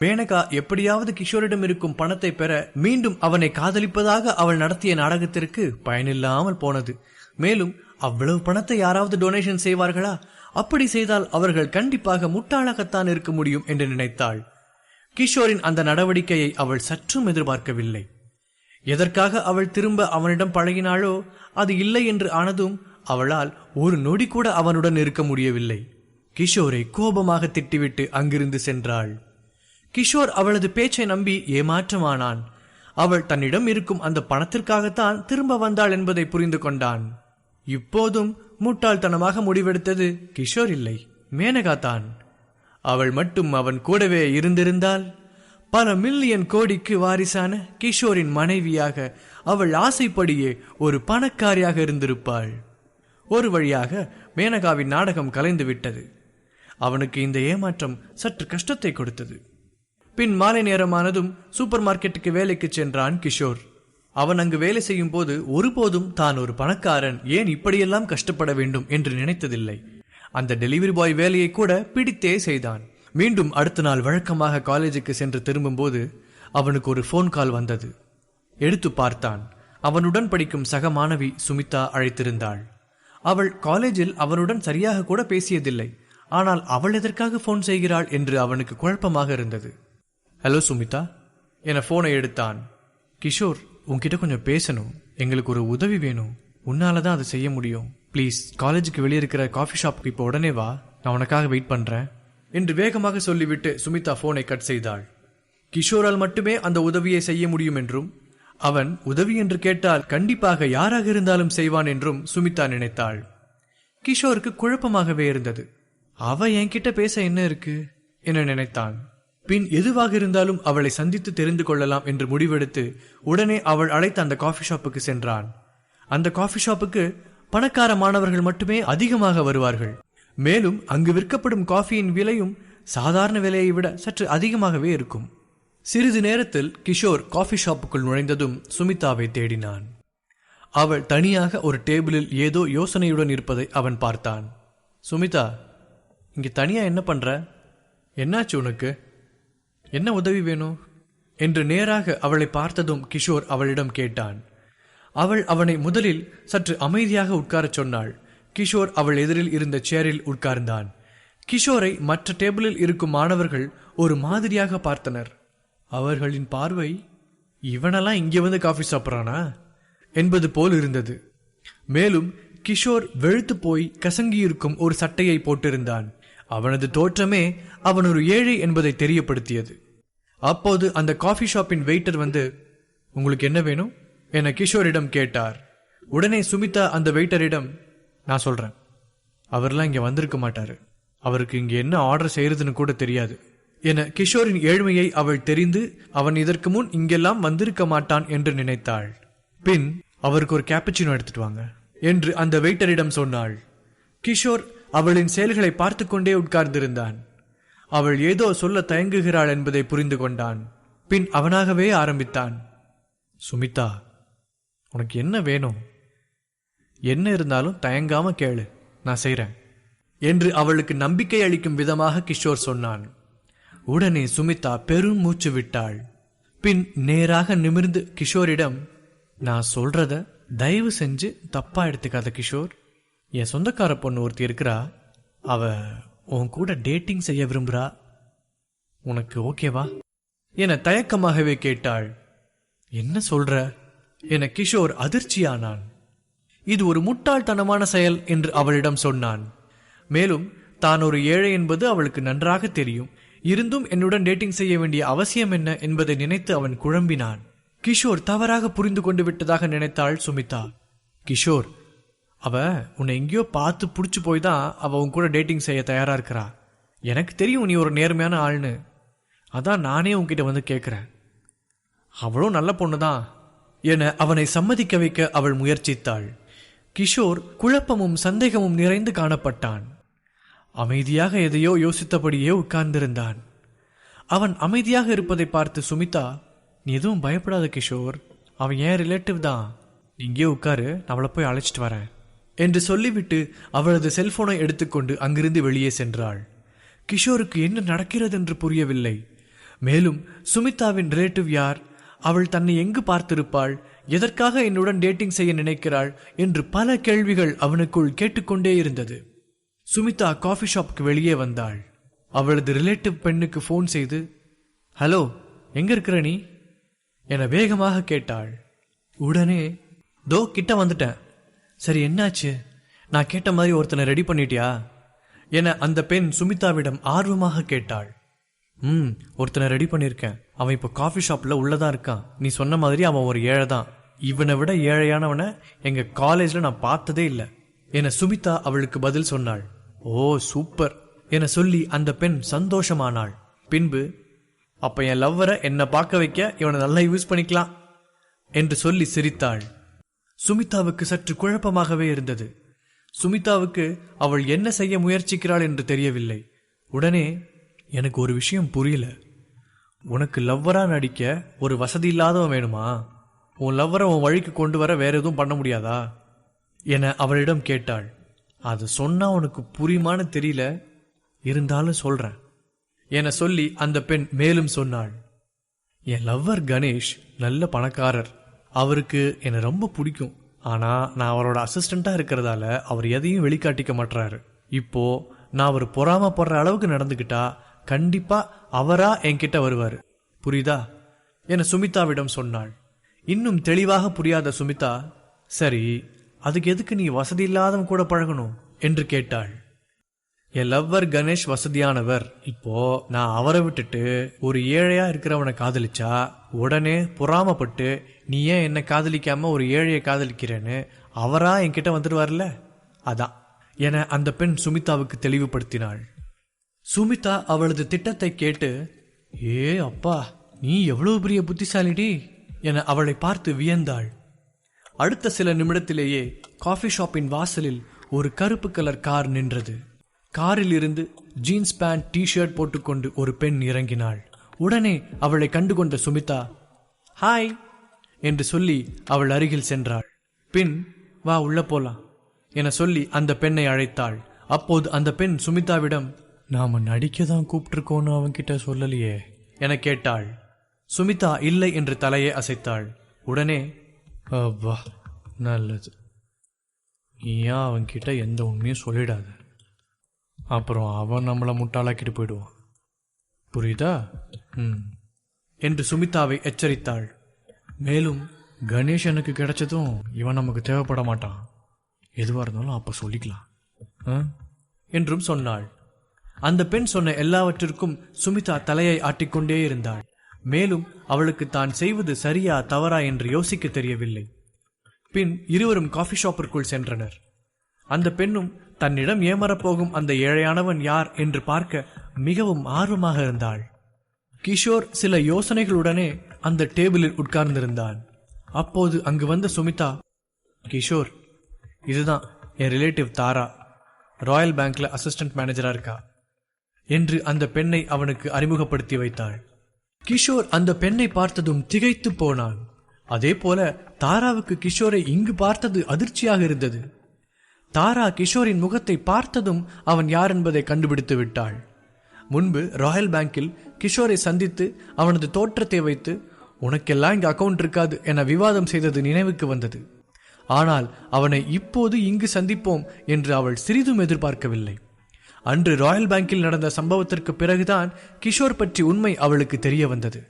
மேனகா எப்படியாவது கிஷோரிடம் இருக்கும் பணத்தை பெற மீண்டும் அவனை காதலிப்பதாக அவள் நடத்திய நாடகத்திற்கு பயனில்லாமல் போனது. மேலும் அவ்வளவு பணத்தை யாராவது டொனேஷன் செய்வார்களா? அப்படி செய்தால் அவர்கள் கண்டிப்பாக முட்டாளாகத்தான் இருக்க முடியும் என்று நினைத்தாள். கிஷோரின் அந்த நடவடிக்கையை அவள் சற்றும் எதிர்பார்க்கவில்லை. எதற்காக அவள் திரும்ப அவனிடம் பழகினாளோ அது இல்லை என்று ஆனதும் அவளால் ஒரு நொடி கூட அவனுடன் இருக்க முடியவில்லை. கிஷோரை கோபமாக திட்டிவிட்டு அங்கிருந்து சென்றாள். கிஷோர் அவளது பேச்சை நம்பி ஏமாற்றமானான். அவள் தன்னிடம் இருக்கும் அந்த பணத்திற்காகத்தான் திரும்ப வந்தாள் என்பதை புரிந்து கொண்டான். இப்போதும் முட்டாள்தனமாக முடிவெடுத்தது கிஷோர் இல்லை மேனகா தான் அவள் மட்டும் அவன் கூடவே இருந்திருந்தால் பல மில்லியன் கோடிக்கு வாரிசான கிஷோரின் மனைவியாக அவள் ஆசைப்படியே ஒரு பணக்காரியாக இருந்திருப்பாள். ஒரு வழியாக மேனகாவின் நாடகம் கலைந்து விட்டது. அவனுக்கு இந்த ஏமாற்றம் சற்று கஷ்டத்தை கொடுத்தது. பின் மாலை நேரமானதும் சூப்பர் மார்க்கெட்டுக்கு வேலைக்கு சென்றான் கிஷோர். அவன் அங்கு வேலை செய்யும் போது ஒருபோதும் தான் ஒரு பணக்காரன் ஏன் இப்படியெல்லாம் கஷ்டப்பட வேண்டும் என்று நினைத்ததில்லை. அந்த டெலிவரி பாய் வேலையை கூட பிடித்தே செய்தான். மீண்டும் அடுத்த நாள் வழக்கமாக காலேஜுக்கு சென்று திரும்பும்போது அவனுக்கு ஒரு ஃபோன் கால் வந்தது. எடுத்து பார்த்தான். அவனுடன் படிக்கும் சக மாணவி சுமிதா அழைத்திருந்தாள். அவள் காலேஜில் அவனுடன் சரியாக கூட பேசியதில்லை. ஆனால் அவள் எதற்காக ஃபோன் செய்கிறாள் என்று அவனுக்கு குழப்பமாக இருந்தது. ஹலோ சுமிதா. என ஃபோனை எடுத்தான். கிஷோர் உன்கிட்ட கொஞ்சம் பேசணும். எங்களுக்கு ஒரு உதவி வேணும். உன்னால தான் அதை செய்ய முடியும். ப்ளீஸ் காலேஜுக்கு வெளியே இருக்கிற காஃபி ஷாப்புக்கு இப்போ உடனே வா. நான் உனக்காக வெயிட் பண்ணுறேன் என்று வேகமாக சொல்லிவிட்டு சுமிதா போனை கட் செய்தாள். கிஷோரால் மட்டுமே அந்த உதவியை செய்ய முடியும் என்றும் அவன் உதவி என்று கேட்டால் கண்டிப்பாக யாராக இருந்தாலும் செய்வான் என்றும் சுமிதா நினைத்தாள். கிஷோருக்கு குழப்பமாகவே இருந்தது. அவ என்கிட்ட பேச என்ன இருக்கு? என நினைத்தான் பின் எதுவாக இருந்தாலும் அவளை சந்தித்து தெரிந்து கொள்ளலாம் என்று முடிவெடுத்து உடனே அவள் அழைத்த அந்த காஃபி ஷாப்புக்கு சென்றான். அந்த காஃபி ஷாப்புக்கு பணக்கார மாணவர்கள் மட்டுமே அதிகமாக வருவார்கள். மேலும் அங்கு விற்கப்படும் காஃபியின் விலையும் சாதாரண விலையை விட சற்று அதிகமாகவே இருக்கும். சிறிது நேரத்தில் கிஷோர் காஃபி ஷாப்புக்குள் நுழைந்ததும் சுமிதாவை தேடினான். அவள் தனியாக ஒரு டேபிளில் ஏதோ யோசனையுடன் இருப்பதை அவன் பார்த்தான். சுமிதா இங்கே தனியா என்ன பண்ற? என்னாச்சு உனக்கு? என்ன உதவி வேணும்? என்று நேராக அவளை பார்த்ததும் கிஷோர் அவளிடம் கேட்டான். அவள் அவனை முதலில் சற்று அமைதியாக உட்காரச் சொன்னாள். கிஷோர் அவள் எதிரில் இருந்த சேரில் உட்கார்ந்தான். கிஷோரை மற்ற டேபிளில் இருக்கும் மாணவர்கள் ஒரு மாதிரியாக பார்த்தனர். அவர்களின் பார்வை இவனெல்லாம் இங்கே வந்து காஃபி சாப்பிட்றானா? என்பது போல் இருந்தது. மேலும் கிஷோர் வெளுத்து போய் கசங்கியிருக்கும் ஒரு சட்டையை போட்டிருந்தான். அவனது தோற்றமே அவன் ஒரு ஏழை என்பதை தெரியப்படுத்தியது. அப்போது அந்த காஃபி ஷாப்பின் வெயிட்டர் வந்து உங்களுக்கு என்ன வேணும்? என கிஷோரிடம் கேட்டார். உடனே சுமிதா அந்த வெயிட்டரிடம் நான் சொல்கிறேன் அவர்லாம் இங்கே வந்திருக்க மாட்டார். அவருக்கு இங்கே என்ன ஆர்டர் செய்கிறதுன்னு கூட தெரியாது. என கிஷோரின் ஏழ்மையை அவள் தெரிந்து அவன் இதற்கு முன் இங்கெல்லாம் வந்திருக்க மாட்டான் என்று நினைத்தாள். பின் அவருக்கு ஒரு கேப்பச்சினோ எடுத்துட்டு வாங்க என்று அந்த வெயிட்டரிடம் சொன்னாள். கிஷோர் அவளின் செயல்களை பார்த்து கொண்டே உட்கார்ந்திருந்தான். அவள் ஏதோ சொல்ல தயங்குகிறாள் என்பதை புரிந்து கொண்டான். பின் அவனாகவே ஆரம்பித்தான். சுமிதா உனக்கு என்ன வேணும்? என்ன இருந்தாலும் தயங்காம கேளு. நான் செய்றேன். என்று அவளுக்கு நம்பிக்கை அளிக்கும் விதமாக கிஷோர் சொன்னான். உடனே சுமிதா பெரும் மூச்சு விட்டாள். பின் நேராக நிமிர்ந்து கிஷோரிடம் நான் சொல்றத தயவு செஞ்சு தப்பா எடுத்துக்காத கிஷோர். என் சொந்தக்கார பொண்ணு ஒருத்தி இருக்கிறா. அவ உன் கூட டேட்டிங் செய்ய விரும்புறா. உனக்கு ஓகேவா? என தயக்கமாகவே கேட்டாள். என்ன சொல்ற? என கிஷோர் அதிர்ச்சியானான். இது ஒரு முட்டாள்தனமான செயல் என்று அவளிடம் சொன்னான். மேலும் தான் ஒரு ஏழை என்பது அவளுக்கு நன்றாக தெரியும். இருந்தும் என்னுடன் டேட்டிங் செய்ய வேண்டிய அவசியம் என்ன என்பதை நினைத்து அவன் குழம்பினான். கிஷோர் தவறாக புரிந்து கொண்டு விட்டதாக நினைத்தாள் சுமிதா. கிஷோர் அவ உன்னை எங்கேயோ பார்த்து புடிச்சு போய் தான் அவ உன் கூட டேட்டிங் செய்ய தயாரா இருக்கிறா. எனக்கு தெரியும் நீ ஒரு நேர்மையான ஆள்னு. அதான் நானே உன்கிட்ட வந்து கேட்கிறேன் அவளும் நல்ல பொண்ணுதான் என அவனை சம்மதிக்க வைக்க அவள் முயற்சித்தாள். கிஷோர் குழப்பமும் சந்தேகமும் நிறைந்து காணப்பட்டான். அமைதியாக எதையோ யோசித்தபடியே உட்கார்ந்திருந்தான். அவன் அமைதியாக இருப்பதை பார்த்து சுமிதா நீ எதுவும் பயப்படாத கிஷோர். அவன் ஏன் ரிலேட்டிவ் தான். இங்கே உட்காரு. நான் அவளை போய் அழைச்சிட்டு வரேன். என்று சொல்லிவிட்டு அவளது செல்போனை எடுத்துக்கொண்டு அங்கிருந்து வெளியே சென்றாள். கிஷோருக்கு என்ன நடக்கிறது என்று புரியவில்லை. மேலும் சுமிதாவின் ரிலேட்டிவ் யார்? அவள் தன்னை எங்கு பார்த்திருப்பாள்? எதற்காக என்னுடன் டேட்டிங் செய்ய நினைக்கிறாள் என்று பல கேள்விகள் அவனுக்குள் கேட்டுக்கொண்டே இருந்தது. சுமிதா காஃபி ஷாப்புக்கு வெளியே வந்தாள். அவளது ரிலேட்டிவ் பெண்ணுக்கு ஃபோன் செய்து ஹலோ எங்க இருக்கிற நீ? என வேகமாக கேட்டாள். உடனே தோ கிட்ட வந்துட்டேன். சரி என்னாச்சு? நான் கேட்ட மாதிரி ஒருத்தனை ரெடி பண்ணிட்டியா? என அந்த பெண் சுமிதாவிடம் ஆர்வமாக கேட்டாள். ம் ஒருத்தனை ரெடி பண்ணியிருக்கேன் அவன் இப்போ காஃபி ஷாப்பில் உள்ளே தான் இருக்கான். நீ சொன்ன மாதிரி அவன் ஒரு ஏழை தான். இவனை விட ஏழையானவனை எங்கள் காலேஜில் நான் பார்த்ததே இல்லை. என சுமிதா அவளுக்கு பதில் சொன்னாள். ஓ சூப்பர் என சொல்லி அந்த பெண் சந்தோஷமானாள். பின்பு அப்ப என் லவ்வரை என்னை பார்க்க வைக்க இவனை நல்லா யூஸ் பண்ணிக்கலாம். என்று சொல்லி சிரித்தாள். சுமிதாவுக்கு சற்று குழப்பமாகவே இருந்தது. சுமிதாவுக்கு அவள் என்ன செய்ய முயற்சிக்கிறாள் என்று தெரியவில்லை. உடனே எனக்கு ஒரு விஷயம் புரியல. உனக்கு லவ்வரா நடிக்க ஒரு வசதி இல்லாதவன் வேணுமா? உன் லவ்வரை உன் வழிக்கு கொண்டு வர வேற எதுவும் பண்ண முடியாதா? என அவளிடம் கேட்டாள். அது சொன்னா உனக்கு புரியுமான்னு தெரியல. இருந்தாலும் சொல்றேன். என சொல்லி அந்த பெண் மேலும் சொன்னாள். என் லவ்வர் கணேஷ் நல்ல பணக்காரர். அவருக்கு என்னை ரொம்ப பிடிக்கும். ஆனா நான் அவரோட அசிஸ்டண்டா இருக்கிறதால அவர் எதையும் வெளிக்காட்டிக்க மாட்டாரு இப்போ நான் அவர் பொறாமப்படுற அளவுக்கு நடந்துக்கிட்டா கண்டிப்பா அவரா என்கிட்ட வருவாரு. புரியுதா? என சுமிதாவிடம் சொன்னாள். இன்னும் தெளிவாக புரியாத சுமிதா சரி அதுக்கு எதுக்கு நீ வசதி இல்லாதவன் கூட பழகணும்? என்று கேட்டாள். என் லவ்வர் கணேஷ் வசதியானவர். இப்போ நான் அவரை விட்டுட்டு ஒரு ஏழையா இருக்கிறவனை காதலிச்சா உடனே பொறாமப்பட்டு நீ ஏன் என்னை காதலிக்காம ஒரு ஏழையை காதலிக்கிறேன்னு அவரா என்கிட்ட வந்துடுவார்ல? அதான். என அந்த பெண் சுமிதாவுக்கு தெளிவுபடுத்தினாள். சுமிதா அவளது திட்டத்தை கேட்டு ஏ அப்பா நீ எவ்வளவு பெரிய புத்திசாலிடி? என அவளை பார்த்து வியந்தாள். அடுத்த சில நிமிடத்திலேயே காஃபி ஷாப்பின் வாசலில் ஒரு கருப்பு கலர் கார் நின்றது. காரில் இருந்து ஜீன்ஸ் பேண்ட் டி ஷர்ட் போட்டுக்கொண்டு ஒரு பெண் இறங்கினாள். உடனே அவளை கண்டுகொண்ட சுமிதா ஹாய்! என்று சொல்லி அவள் அருகில் சென்றாள். பின் வா உள்ள போலாம் என சொல்லி அந்த பெண்ணை அழைத்தாள். அப்போது அந்த பெண் சுமிதாவிடம் நாம நடிக்க தான் கூப்பிட்டுருக்கோன்னு அவன்கிட்ட சொல்லலையே. என கேட்டாள். சுமிதா இல்லை என்று தலையை அசைத்தாள். உடனே அப்பா நல்லது. நீ ஏன் அவன்கிட்ட எந்த உண்மையும் சொல்லிடாத? அப்புறம் அவன் நம்மளை முட்டாளாக்கிட்டு போயிடுவான். புரியுதா? ம். என்று சுமிதாவை எச்சரித்தாள். மேலும் கணேஷ் எனக்கு கிடைச்சதும் இவன் நமக்கு தேவைப்பட மாட்டான். எதுவாக இருந்தாலும் அப்போ சொல்லிக்கலாம்? என்றும் சொன்னாள். அந்த பெண் சொன்ன எல்லாவற்றிற்கும் சுமிதா தலையை ஆட்டிக்கொண்டே இருந்தாள். மேலும் அவளுக்கு தான் செய்வது சரியா தவறா என்று யோசிக்க தெரியவில்லை. பின் இருவரும் காஃபி ஷாப்பிற்குள் சென்றனர். அந்த பெண்ணும் தன்னிடம் ஏமறப் போகும் அந்த ஏழையானவன் யார்? என்று பார்க்க மிகவும் ஆர்வமாக இருந்தாள். கிஷோர் சில யோசனைகளுடனே அந்த டேபிளில் உட்கார்ந்திருந்தான். அப்போது அங்கு வந்த சுமிதா கிஷோர் இதுதான் என் ரிலேட்டிவ் தாரா. ராயல் பேங்க்ல அசிஸ்டன்ட் மேனேஜரா இருக்கா. என்று அந்த பெண்ணை அவனுக்கு அறிமுகப்படுத்தி வைத்தாள். கிஷோர் அந்த பெண்ணை பார்த்ததும் திகைத்து போனான் அதே போல தாராவுக்கு கிஷோரை இங்கு பார்த்தது அதிர்ச்சியாக இருந்தது. தாரா கிஷோரின் முகத்தை பார்த்ததும் அவன் யார் என்பதை கண்டுபிடித்து விட்டாள். முன்பு ராயல் பேங்கில் கிஷோரை சந்தித்து அவனது தோற்றத்தை வைத்து உனக்கெல்லாம் இங்கு அக்கவுண்ட் இருக்காது என விவாதம் செய்தது நினைவுக்கு வந்தது. ஆனால் அவனை இப்போது இங்கு சந்திப்போம் என்று அவள் சிறிதும் எதிர்பார்க்கவில்லை. அன்று ராயல் பேங்கில் நடந்த சம்பவத்திற்கு பிறகுதான் கிஷோர் பற்றி உண்மை அவளுக்கு தெரிய வந்தது.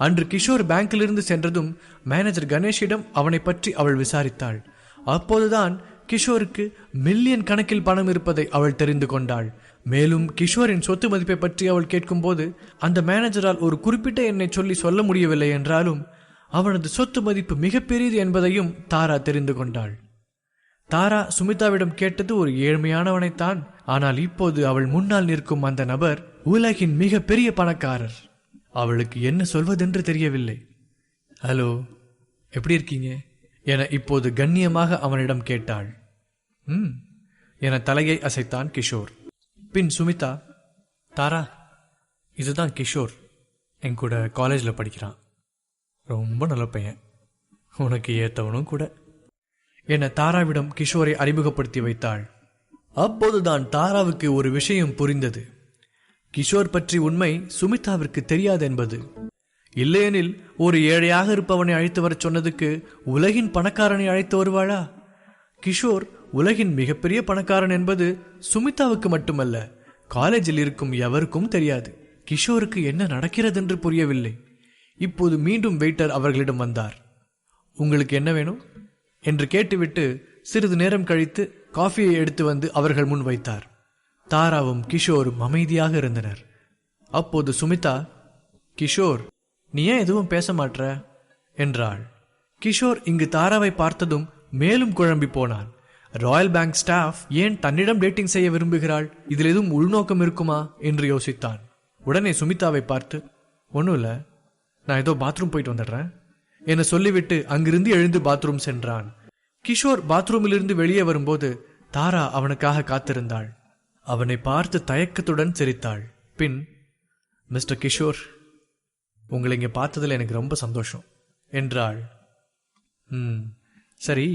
அன்று கிஷோர் பேங்கிலிருந்து சென்றதும் மேனேஜர் கணேஷிடம் அவனை பற்றி அவள் விசாரித்தாள். அப்போதுதான் கிஷோருக்கு மில்லியன் கணக்கில் பணம் இருப்பதை அவள் தெரிந்து கொண்டாள். மேலும் கிஷோரின் சொத்து மதிப்பை பற்றி அவள் கேட்கும்போது அந்த மேனேஜரால் ஒரு குறிப்பிட்ட எண்ணை சொல்லி சொல்ல முடியவில்லை என்றாலும் அவனது சொத்து மதிப்பு மிகப்பெரியது என்பதையும் தாரா தெரிந்து கொண்டாள். தாரா சுமிதாவிடம் கேட்டது ஒரு ஏழ்மையானவனைத்தான் ஆனால் இப்போது அவள் முன்னால் நிற்கும் அந்த நபர் உலகின் மிக பெரிய பணக்காரர். அவளுக்கு என்ன சொல்வதென்று தெரியவில்லை. ஹலோ எப்படி இருக்கீங்க? என இப்போது கண்ணியமாக அவனிடம் கேட்டாள். ம் என தலையை அசைத்தான் கிஷோர். பின் சுமிதா தாரா இதுதான் கிஷோர். என் கூட காலேஜில் படிக்கிறான். ரொம்ப நல்ல பையன். உனக்கு ஏத்தவனும் கூட. என தாராவிடம் கிஷோரை அறிமுகப்படுத்தி வைத்தாள். அப்போதுதான் தாராவுக்கு ஒரு விஷயம் புரிந்தது. கிஷோர் பற்றி உண்மை சுமிதாவிற்கு தெரியாது என்பது இல்லையெனில் ஒரு ஏழையாக இருப்பவனை அழைத்து வரச் சொன்னதுக்கு உலகின் பணக்காரனை அழைத்து வருவாளா? கிஷோர் உலகின் மிகப்பெரிய பணக்காரன் என்பது சுமிதாவுக்கு மட்டுமல்ல காலேஜில் இருக்கும் எவருக்கும் தெரியாது. கிஷோருக்கு என்ன நடக்கிறது என்று புரியவில்லை. இப்போது மீண்டும் வெயிட்டர் அவர்களிடம் வந்தார். உங்களுக்கு என்ன வேணும்? என்று கேட்டுவிட்டு சிறிது நேரம் கழித்து காஃபியை எடுத்து வந்து அவர்கள் முன் வைத்தார். தாராவும் கிஷோரும் அமைதியாக இருந்தனர். அப்போது சுமிதா கிஷோர் நீ ஏன் எதுவும் பேச மாட்ற? என்றாள். கிஷோர் இங்கு தாராவை பார்த்ததும் மேலும் குழம்பி போனான். ராயல் பேங்க் ஸ்டாஃப் ஏன் தன்னிடம் டேட்டிங் செய்ய விரும்புகிறாள்? இதில் எதுவும் உள்நோக்கம் இருக்குமா? என்று யோசித்தான். உடனே சுமிதாவை பார்த்து ஒன்றும் இல்லை. நான் ஏதோ பாத்ரூம் போயிட்டு வந்துடுறேன். என சொல்லிவிட்டு அங்கிருந்து எழுந்து பாத்ரூம் சென்றான். கிஷோர் பாத்ரூமிலிருந்து வெளியே வரும்போது தாரா அவனுக்காக காத்திருந்தாள். அவனை பார்த்து தயக்கத்துடன் சிரித்தாள். பின் மிஸ்டர் கிஷோர் உங்களை இங்கே பார்த்ததில் எனக்கு ரொம்ப சந்தோஷம் என்றாள். ம் சரி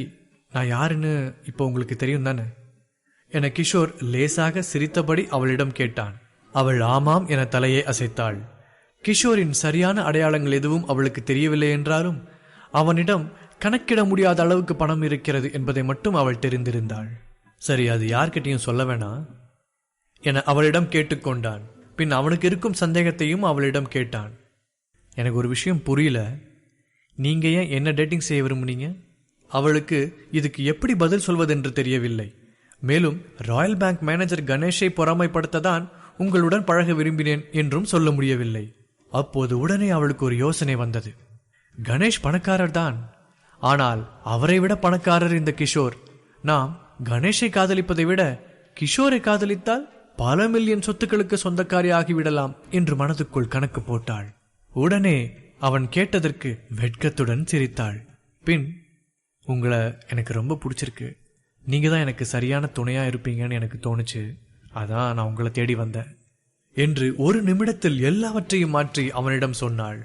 நான் யாருன்னு இப்போ உங்களுக்கு தெரியும் தானே? என கிஷோர் லேசாக சிரித்தபடி அவளிடம் கேட்டான். அவள் ஆமாம் என தலையை அசைத்தாள். கிஷோரின் சரியான அடையாளங்கள் எதுவும் அவளுக்கு தெரியவில்லை என்றாலும் அவனிடம் கணக்கிட முடியாத அளவுக்கு பணம் இருக்கிறது என்பதை மட்டும் அவள் தெரிந்திருந்தாள். சரி அது யார்கிட்டையும் சொல்ல வேணாம் என அவளிடம் கேட்டுக்கொண்டான் பின் அவனுக்கு இருக்கும் சந்தேகத்தையும் அவளிடம் கேட்டான். எனக்கு ஒரு விஷயம் புரியல. நீங்க ஏன் என்ன டேட்டிங் செய்ய விரும்புனீங்க? அவளுக்கு இதுக்கு எப்படி பதில் சொல்வதென்று தெரியவில்லை. மேலும் ராயல் பேங்க் மேனேஜர் கணேஷை பொறாமைப்படுத்ததான் உங்களுடன் பழக விரும்பினேன் என்றும் சொல்ல முடியவில்லை. அப்போது உடனே அவளுக்கு ஒரு யோசனை வந்தது. கணேஷ் பணக்காரர் தான் ஆனால் அவரை விட பணக்காரர் இந்த கிஷோர். நாம் கணேஷை காதலிப்பதை விட கிஷோரை காதலித்தால் பல மில்லியன் சொத்துக்களுக்கு சொந்தக்காரி ஆகிவிடலாம் என்று மனதுக்குள் கணக்கு போட்டாள். உடனே அவன் கேட்டதற்கு வெட்கத்துடன் சிரித்தாள். பின் உங்களை எனக்கு ரொம்ப பிடிச்சிருக்கு. நீங்க தான் எனக்கு சரியான துணையா இருப்பீங்கன்னு எனக்கு தோணுச்சு. அதான் நான் உங்களை தேடி வந்தேன். என்று ஒரு நிமிடத்தில் எல்லாவற்றையும் மாற்றி அவனிடம் சொன்னாள்.